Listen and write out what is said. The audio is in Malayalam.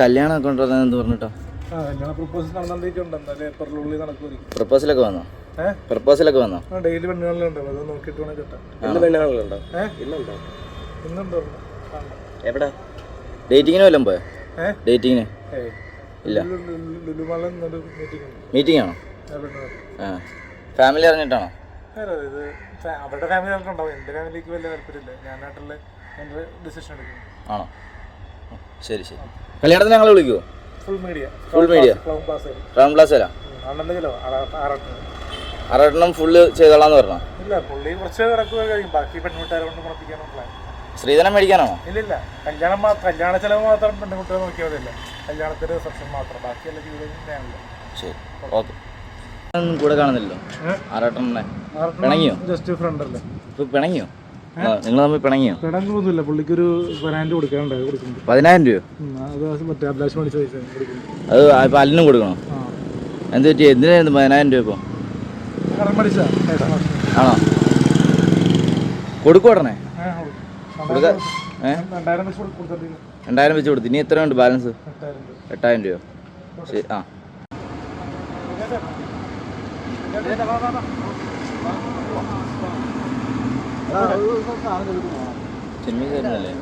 കല്യാണം കൊണ്ടുവന്നെന്ന് പറഞ്ഞിട്ടോ. പ്രപ്പോസലൊക്കെ വന്നോ? പ്രപ്പോസലൊക്കെ വന്നോ? ആ ഡെയിലി പെണ്ണുകളിലുണ്ടോ അത് നോക്കിയിട്ട് വേണം എവിടെ? ഡേറ്റിങ്ങിന് വല്ലതും പോയോ? ഡേറ്റിങ്ങിന് ഇല്ല. മീറ്റിംഗ് ആണോ? ആ ഫാമിലി അറിഞ്ഞിട്ടാണോ? അവരുടെ ഫാമിലി അറിഞ്ഞിട്ടുണ്ടാവും. എന്റെ ഫാമിലിക്ക് വലിയ താല്പര്യമില്ല. ഞാനായിട്ടുള്ള എന്റെ ഡിസിഷൻ എടുക്കുന്നു. ആണോ? ശരി ശരി. കല്യാണത്തിന് ഞങ്ങൾ വിളിക്കുമോ full media full media kilo ആറാട്ടിന് അറെണ്ണം ഫുള്ള് ചെയ്തോളാന്ന് പറഞ്ഞോ? ഇല്ല പുള്ളി കുറച്ച് കിടക്കുക കഴിയും. ബാക്കി പെൺകുട്ടികളെ കൊണ്ട് പ്ലാൻ ശ്രീധരൻ മേടിക്കാനാണോ ഇല്ലില്ല. കല്യാണം മാത്രം കല്യാണ ചെലവ് മാത്രം പെൺകുട്ടികളെ നോക്കിയാൽ മതിയല്ല. കല്യാണത്തിന് റിസപ്ഷൻ മാത്രം. ബാക്കിയുള്ള ജീവിതം ശരി. ഓക്കെ. കൂടെ കാണുന്നില്ലല്ലോ? ആറാട്ടെണ്ണെ പിണങ്ങിയോ? ജസ്റ്റ് ഫ്രണ്ട് അല്ലേ. പിണങ്ങിയോ? നിങ്ങൾ തമ്മിൽ പിണങ്ങിയോ? കിടങ്ങൊന്നുമില്ല പുള്ളിക്കൊരു പതിനായിരം രൂപ അത് കൊടുക്കുന്നുണ്ട്. പതിനായിരം രൂപയോ? ഉം, അത് മറ്റേ അഭിലാഷ് മണി പൈസ അത് ഇപ്പം അല്ലിനും കൊടുക്കണോ? എന്ത് പറ്റി? എന്തിനായിരുന്നു പതിനായിരം രൂപ ഇപ്പോൾ ആണോ? കൊടുക്കും ഉടനെ. കൊടുക്ക. രണ്ടായിരം വെച്ച് കൊടുത്തു. ഇനി എത്ര ഉണ്ട് ബാലൻസ്? എട്ടായിരം രൂപ. ശരി ആ. സിനിമ തരുന്നല്ലേ